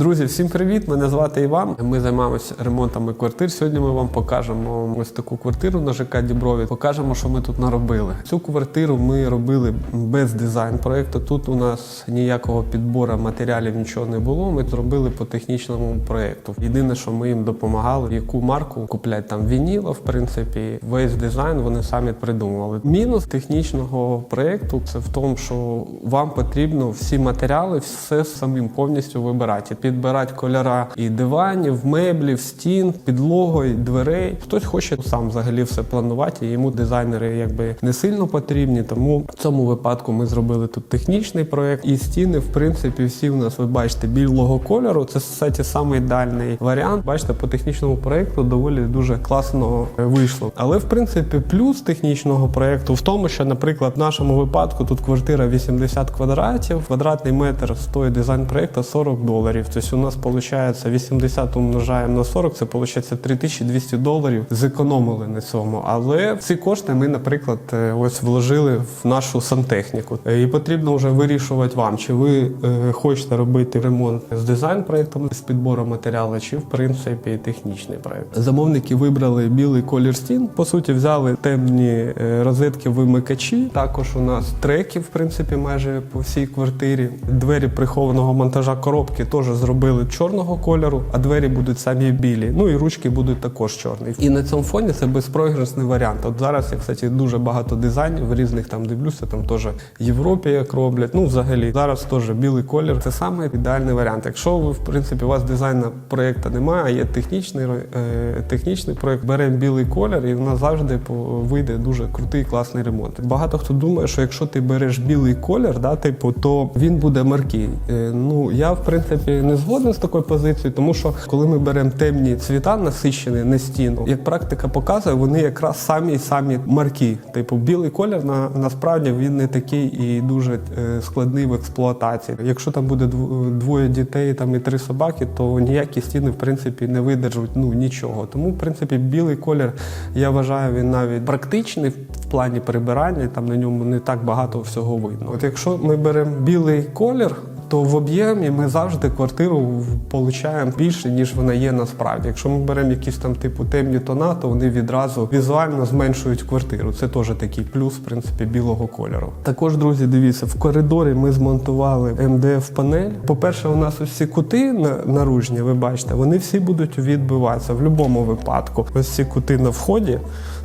Друзі, всім привіт! Мене звати Іван. Ми займаємося ремонтами квартир. Сьогодні ми вам покажемо ось таку квартиру на ЖК Діброві. Покажемо, що ми тут наробили. Цю квартиру ми робили без дизайн проекту. Тут у нас ніякого підбору матеріалів нічого не було. Ми зробили по технічному проекту. Єдине, що ми їм допомагали, яку марку куплять там вініла, в принципі, весь дизайн вони самі придумували. Мінус технічного проекту це в тому, що вам потрібно всі матеріали, все самим повністю вибирати. Підбирати кольора і диванів, меблів, стін, підлогою, дверей. Хтось хоче сам взагалі все планувати. і Йому дизайнери якби не сильно потрібні. Тому в цьому випадку ми зробили тут технічний проект. І стіни, в принципі, всі у нас ви бачите білого кольору. Це кстати, самий ідеальний варіант. Бачите, по технічному проекту доволі дуже класно вийшло. Але в принципі, плюс технічного проекту в тому, що, наприклад, в нашому випадку тут квартира 80 квадратів, квадратний метр стоїть дизайн проекту 40 доларів. Тобто у нас виходить 80 умножаємо на 40, це виходить 3200 доларів. Зекономили на цьому. Але ці кошти ми, наприклад, е, ось вложили в нашу сантехніку. Е, І потрібно вже вирішувати вам, чи ви е, хочете робити ремонт з дизайн проектом, з підбором матеріалу, чи в принципі технічний проект. Замовники вибрали білий колір стін. По суті, взяли темні розетки вимикачі. Також у нас треки, в принципі, майже по всій квартирі. Двері прихованого монтажа коробки теж зробили чорного кольору, а двері будуть самі білі. Ну і ручки будуть також чорні. І на цьому фоні це безпроіграшний варіант. От зараз я, кстати, дуже багато дизайнів різних там дивлюся, там теж Європі як роблять. Ну, взагалі, зараз теж білий колір. Це саме ідеальний варіант. Якщо ви, в принципі, у вас дизайну проєкту немає, а є технічний, е, технічний проєкт, беремо білий колір, і в нас завжди вийде дуже крутий класний ремонт. Багато хто думає, що якщо ти береш білий колір, да, типу, то він буде маркий. Е, ну я в принципі не згоден з такою позицією, тому що коли ми беремо темні цвіта насичені на стіну, як практика показує, вони якраз самі самі маркі. Типу, білий колір на насправді він не такий і дуже е, складний в експлуатації. Якщо там буде двоє дітей там і три собаки, то ніякі стіни в принципі не видержуть ну нічого. Тому в принципі білий колір я вважаю він навіть практичний в плані прибирання. Там на ньому не так багато всього видно. От якщо ми беремо білий колір. То в об'ємі ми завжди квартиру получаємо більше, ніж вона є насправді. Якщо ми беремо якісь там типу темні тона, то вони відразу візуально зменшують квартиру. Це теж такий плюс, в принципі, білого кольору. Також, друзі, дивіться, в коридорі ми змонтували МДФ панель. По-перше, у нас ці кути наружні, ви бачите, вони всі будуть відбиватися в будь-якому випадку. Ось ці кути на вході.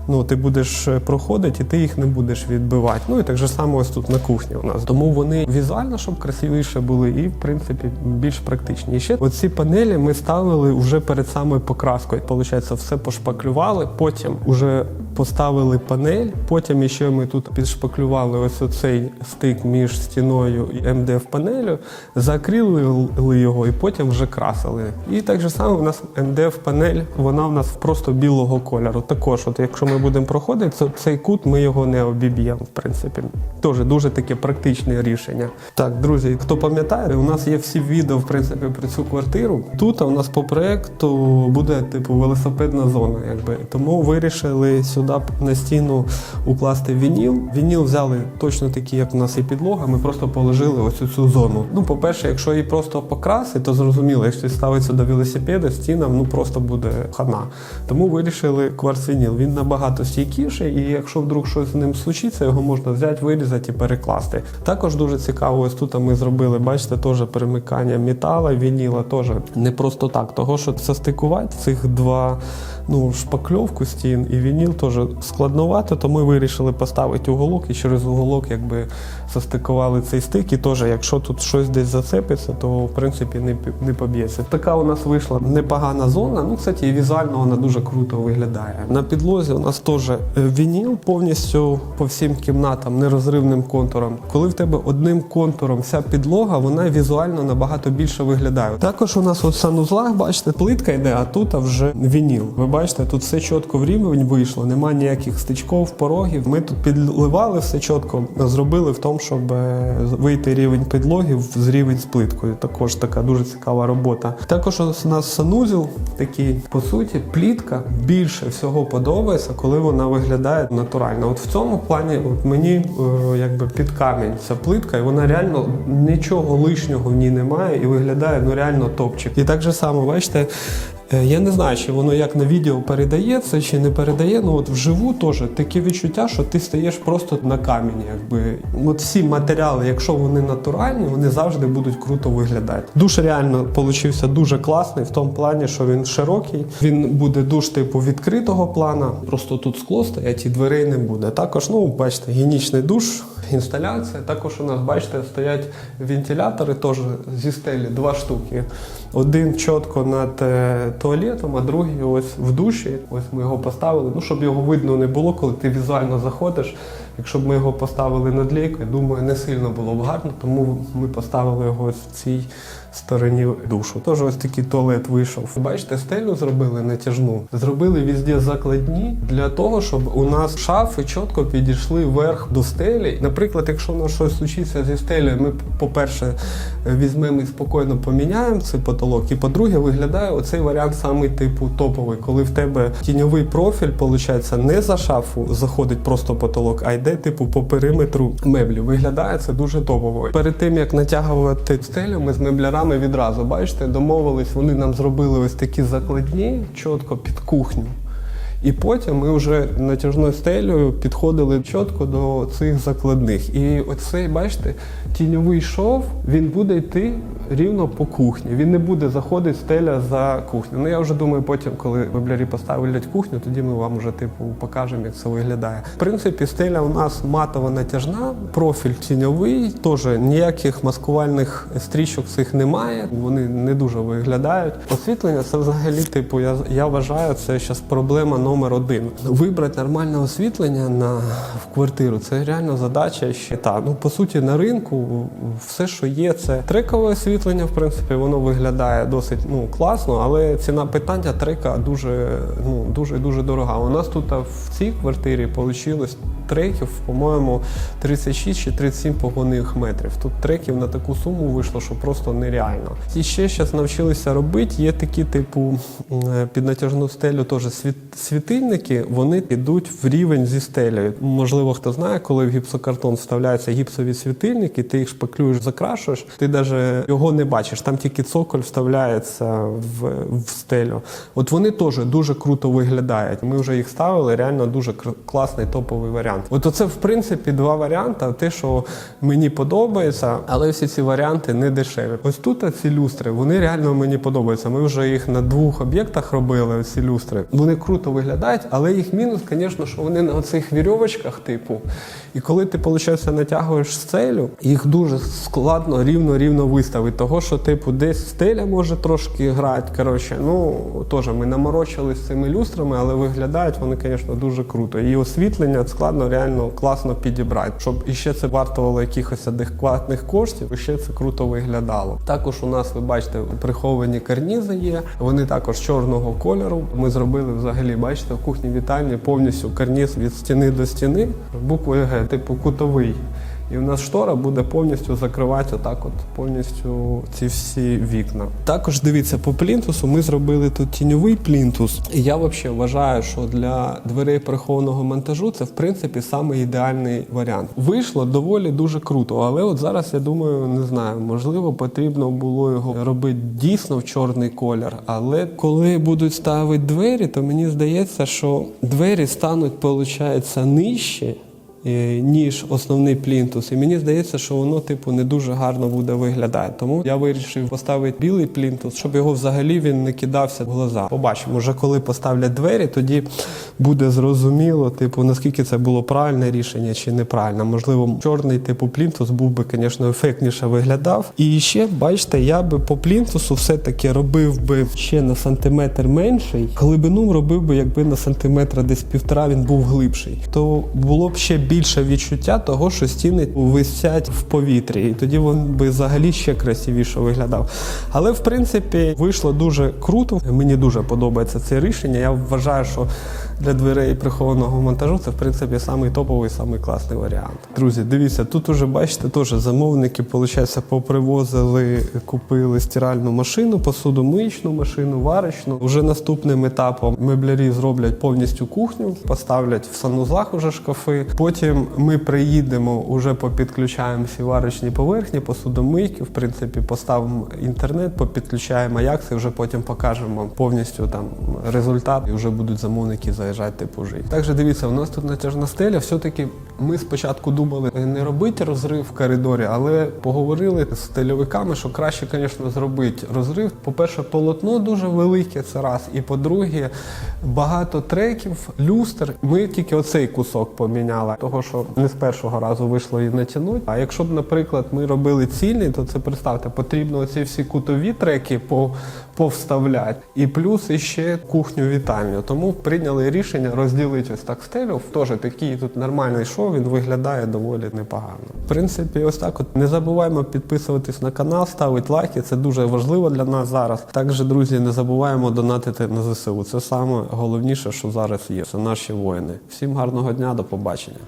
Ну, ти будеш е, проходити, і ти їх не будеш відбивати. Ну і так же само ось тут на кухні у нас. Тому вони візуально, щоб красивіше були, і в принципі більш практичні. І ще оці панелі ми ставили вже перед самою покраскою. Получається, все пошпаклювали, потім вже поставили панель. Потім ще ми тут підшпаклювали ось оцей стик між стіною і МДФ панелю, закрили його і потім вже красили. І так же само в нас МДФ панель, вона в нас просто білого кольору. Також, от якщо ми будемо проходити, то цей кут ми його не обіб'ємо, в принципі. Теж дуже таке практичне рішення. Так, друзі, хто пам'ятає, у нас є всі відео, в принципі, про цю квартиру. Тут у нас по проекту буде типу велосипедна зона, якби тому вирішили сюди на стіну укласти вініл. Вініл взяли точно такий, як у нас і підлога. Ми просто положили ось цю зону. Ну, по-перше, якщо її просто покрасити, то зрозуміло, якщо ставить сюди велосипеди, стінам ну просто буде хана. Тому вирішили кварцвініл. Він набагато стійкіший, і якщо вдруг щось з ним случиться, його можна взяти, вирізати і перекласти. Також дуже цікаво, ось тут ми зробили, бачите, теж перемикання метала, вініла теж не просто так. Того, що застикувати цих два ну, шпакльовку стін і вініл теж складновато, то ми вирішили поставити уголок і через уголок якби застикували цей стик. І теж, якщо тут щось десь зацепиться, то в принципі не, не поб'ється. Така у нас вийшла непогана зона. Ну, кстати, і візуально вона дуже круто виглядає. На підлозі у нас теж е, вініл повністю по всім кімнатам нерозривним контуром. Коли в тебе одним контуром вся підлога, вона візуально набагато більше виглядає. Також у нас от санузлах, бачите, плитка йде, а тут вже вініл. Бачите, тут все чітко в рівень вийшло, немає нема ніяких стичков, порогів. Ми тут підливали все чітко, зробили в тому, щоб е, вийти рівень підлоги в- з рівень з плиткою. Також така дуже цікава робота. Також у нас санузел такий, по суті, плітка більше всього подобається, коли вона виглядає натурально. От в цьому плані от мені е, якби під камінь ця плитка, і вона реально нічого лишнього в ній немає і виглядає ну реально топчик. І так же само, бачите. Е, Я не знаю, чи воно як на відео передається, чи не передає. Ну от вживу теж таке відчуття, що ти стаєш просто на камені. Якби от всі матеріали, якщо вони натуральні, вони завжди будуть круто виглядати. Душ реально получився дуже класний в тому плані, що він широкий. Він буде душ типу відкритого плана. Просто тут скло стоять і дверей не буде. Також, ну бачите, гігієнічний душ. Інсталяція. Також у нас, бачите, стоять вентилятори теж зі стелі, два штуки. Один чітко над е, туалетом, а другий ось в душі. Ось ми його поставили. Ну, щоб його видно не було, коли ти візуально заходиш. Якщо б ми його поставили над лійкою, думаю, не сильно було б гарно, тому ми поставили його ось в цій стороні душу. Тож ось такий туалет вийшов. Бачите, стелю зробили натяжну. Зробили везде закладні для того, щоб у нас шафи чітко підійшли вверх до стелі. Наприклад, якщо у нас щось случиться зі стелею, ми, по-перше, візьмемо і спокійно поміняємо цей потолок. І по-друге, виглядає оцей варіант самий типу топовий, коли в тебе тіньовий профіль, виходить, не за шафу заходить просто потолок, а йде типу по периметру меблів. Виглядає це дуже топово. Перед тим як натягувати стелю, ми з меблярами відразу бачите, домовились. Вони нам зробили ось такі закладні чітко під кухню. І потім ми вже натяжною стелею підходили чітко до цих закладних. І оцей, бачите, тіньовий шов, він буде йти рівно по кухні. Він не буде заходити стеля за кухню. Ну я вже думаю, потім, коли меблярі поставлять кухню, тоді ми вам вже типу покажемо, як це виглядає. В принципі, стеля у нас матово натяжна, профіль тіньовий, теж ніяких маскувальних стрічок цих немає. Вони не дуже виглядають. Освітлення це взагалі, типу, я, я вважаю, це зараз проблема номер один. Вибрати нормальне освітлення на в квартиру це реально задача ще та. Ну по суті, на ринку все, що є, це трекове освітлення. В принципі, воно виглядає досить ну класно, але ціна питання трека дуже ну дуже дуже дорога. У нас тут в цій квартирі вийшло треків, по-моєму, 36 чи 37 погонних метрів. Тут треків на таку суму вийшло, що просто нереально. І ще зараз навчилися робити. Є такі, типу, е, під натяжну стелю теж світ, світильники, вони йдуть в рівень зі стелею. Можливо, хто знає, коли в гіпсокартон вставляються гіпсові світильники, ти їх шпаклюєш, закрашуєш, ти навіть його не бачиш. Там тільки цоколь вставляється в, в стелю. От вони теж дуже круто виглядають. Ми вже їх ставили, реально дуже класний топовий варіант. От оце, в принципі, два варіанти. Те, що мені подобається, але всі ці варіанти не дешеві. Ось тут ці люстри, вони реально мені подобаються. Ми вже їх на двох об'єктах робили. Ці люстри. Вони круто виглядають, але їх мінус, звісно, що вони на оцих вірьовочках, типу. І коли ти, виходить, натягуєш стелю, їх дуже складно рівно-рівно виставити. Того, що, типу, десь стеля може трошки грати. Коротше, ну теж ми наморочились з цими люстрами, але виглядають вони, звісно, дуже круто. І освітлення складно реально класно підібрати. Щоб іще це вартувало якихось адекватних коштів, і ще це круто виглядало. Також у нас, ви бачите, приховані карнізи є. Вони також чорного кольору. Ми зробили взагалі, бачите, в кухні вітальні повністю карніз від стіни до стіни буквою Г, типу кутовий. І в нас штора буде повністю закривати отак, от повністю ці всі вікна. Також дивіться, по плінтусу ми зробили тут тіньовий плінтус. І я взагалі вважаю, що для дверей прихованого монтажу це в принципі саме ідеальний варіант. Вийшло доволі дуже круто, але от зараз я думаю, не знаю, можливо, потрібно було його робити дійсно в чорний колір. Але коли будуть ставити двері, то мені здається, що двері стануть, виходить, нижче ніж основний плінтус. І мені здається, що воно типу не дуже гарно буде виглядати. Тому я вирішив поставити білий плінтус, щоб його взагалі він не кидався в глаза. Побачимо, вже коли поставлять двері, тоді буде зрозуміло, типу, наскільки це було правильне рішення чи неправильне. Можливо, чорний типу плінтус був би, звісно, ефектніше виглядав. І ще, бачите, я би по плінтусу все-таки робив би ще на сантиметр менший. Глибину робив би, якби на сантиметра десь півтора він був глибший. То було б ще більше відчуття того, що стіни висять в повітрі, і тоді він би взагалі ще красивіше виглядав. Але в принципі вийшло дуже круто. Мені дуже подобається це рішення. Я вважаю, що для дверей прихованого монтажу це в принципі самий топовий, самий класний варіант. Друзі, дивіться, тут уже бачите, теж замовники, виходить, попривозили, купили стиральну машину, посудомиючну машину, варочну. Уже наступним етапом меблярі зроблять повністю кухню, поставлять в санузлах уже шкафи. Потім ми приїдемо, уже попідключаємо всі варочні поверхні, посудомийки, в принципі, поставимо інтернет, попідключаємо і вже потім покажемо повністю там результат, і вже будуть замовники заїжджати типу жити. Також дивіться, у нас тут натяжна стеля. Все-таки ми спочатку думали не робити розрив в коридорі, але поговорили з стильовиками, що краще, звісно, зробити розрив. По-перше, полотно дуже велике, це раз. І по-друге, багато треків, люстр. Ми тільки оцей кусок поміняли, того що не з першого разу вийшло її натягнути. А якщо б, наприклад, ми робили цільний, то це представте, потрібно оці всі кутові треки повставляти, і плюс іще кухню вітальню. Тому прийняли розділити ось так стелю. Теж такий тут нормальний шоу, він виглядає доволі непогано. В принципі, ось так. От не забуваємо підписуватись на канал, ставити лайки. Це дуже важливо для нас зараз. Також, друзі, не забуваємо донатити на ЗСУ. Це саме головніше, що зараз є. Це наші воїни. Всім гарного дня, до побачення.